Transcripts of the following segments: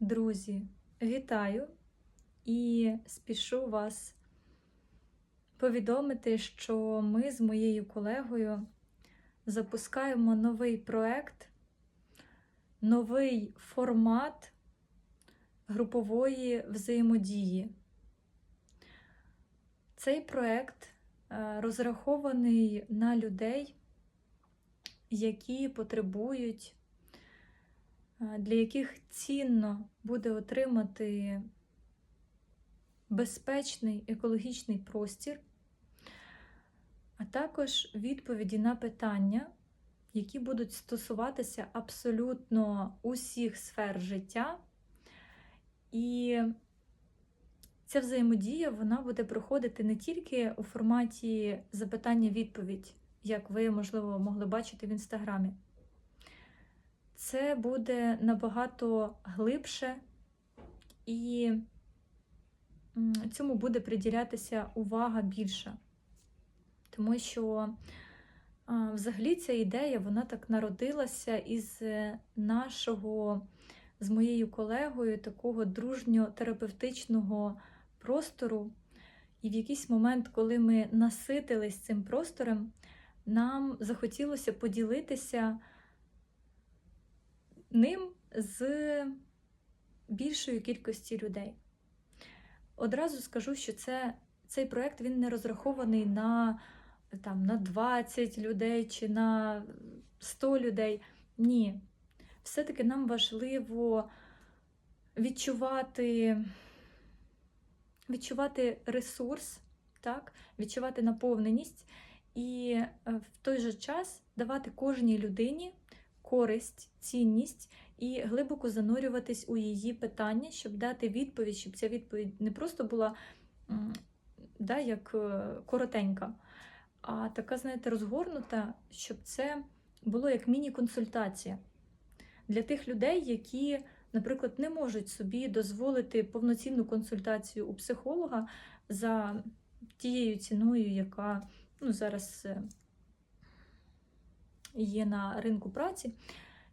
Друзі, вітаю і спішу вас повідомити, що ми з моєю колегою запускаємо новий проект, новий формат групової взаємодії. Цей проект е, розрахований на людей, які потребують для яких цінно буде отримати безпечний екологічний простір, а також відповіді на питання, які будуть стосуватися абсолютно усіх сфер життя. І ця взаємодія вона буде проходити не тільки у форматі запитання-відповідь, як ви, можливо, могли бачити в інстаграмі це буде набагато глибше, і цьому буде приділятися увага більша. Тому що взагалі ця ідея вона так народилася із нашого, з моєю колегою, такого дружньо-терапевтичного простору. І в якийсь момент, коли ми наситились цим простором, нам захотілося поділитися ним з більшою кількості людей. Одразу скажу, що це, цей проєкт не розрахований на, там, на 20 людей чи на 100 людей. Ні. Все-таки нам важливо відчувати, відчувати ресурс, так? відчувати наповненість і е, в той же час давати кожній людині користь, цінність і глибоко занурюватись у її питання, щоб дати відповідь, щоб ця відповідь не просто була да, як е, коротенька, а така, знаєте, розгорнута, щоб це було як міні-консультація для тих людей, які, наприклад, не можуть собі дозволити повноцінну консультацію у психолога за тією ціною, яка ну, зараз е, є на ринку праці.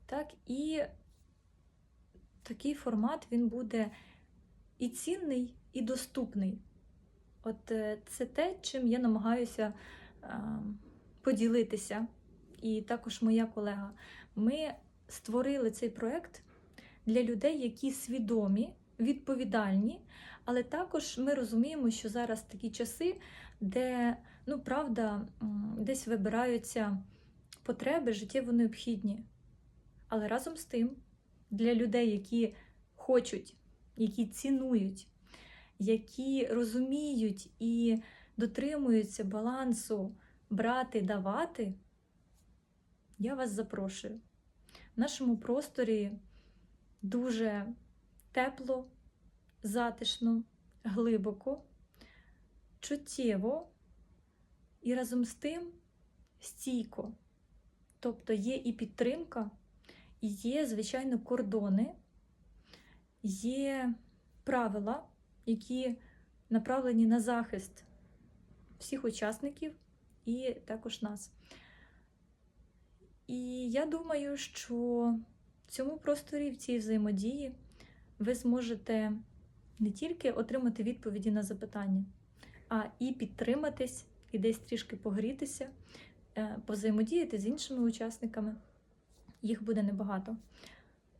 Так, І такий формат він буде і цінний, і доступний. От е, це те, чим я намагаюся поділитися. І також моя колега. Ми створили цей проєкт для людей, які свідомі, відповідальні, але також ми розуміємо, що зараз такі часи, де, ну, правда, десь вибираються потреби життєво необхідні. Але разом з тим, для людей, які хочуть, які цінують, які розуміють і дотримуються балансу брати, давати, я вас запрошую. В нашому просторі дуже тепло, затишно, глибоко, чуттєво і разом з тим стійко. Тобто є і підтримка, є, звичайно, кордони, є правила, які направлені на захист всіх учасників і також нас. І я думаю, що в цьому просторі, в цій взаємодії, ви зможете не тільки отримати відповіді на запитання, а і підтриматись, і десь трішки погрітися. Е, повзаємодіяти з іншими учасниками, їх буде небагато.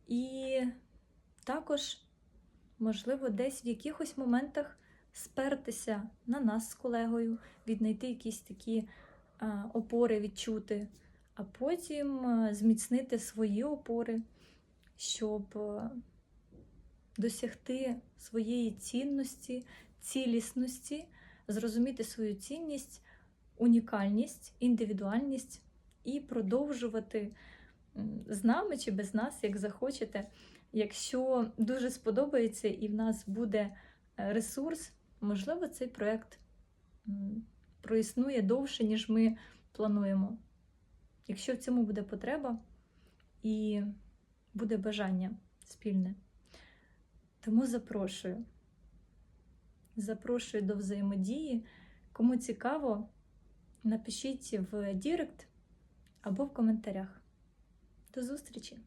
І також, можливо, десь в якихось моментах спертися на нас з колегою, віднайти якісь такі е, опори, відчути, а потім е, зміцнити свої опори, щоб досягти своєї цінності, цілісності, зрозуміти свою цінність унікальність, індивідуальність і продовжувати з нами чи без нас, як захочете. Якщо дуже сподобається і в нас буде е, ресурс, можливо, цей проєкт проіснує довше, ніж ми плануємо. Якщо в цьому буде потреба і буде бажання спільне. Тому запрошую. Запрошую до взаємодії. Кому цікаво, Напишіть в Дірект або в коментарях. До зустрічі!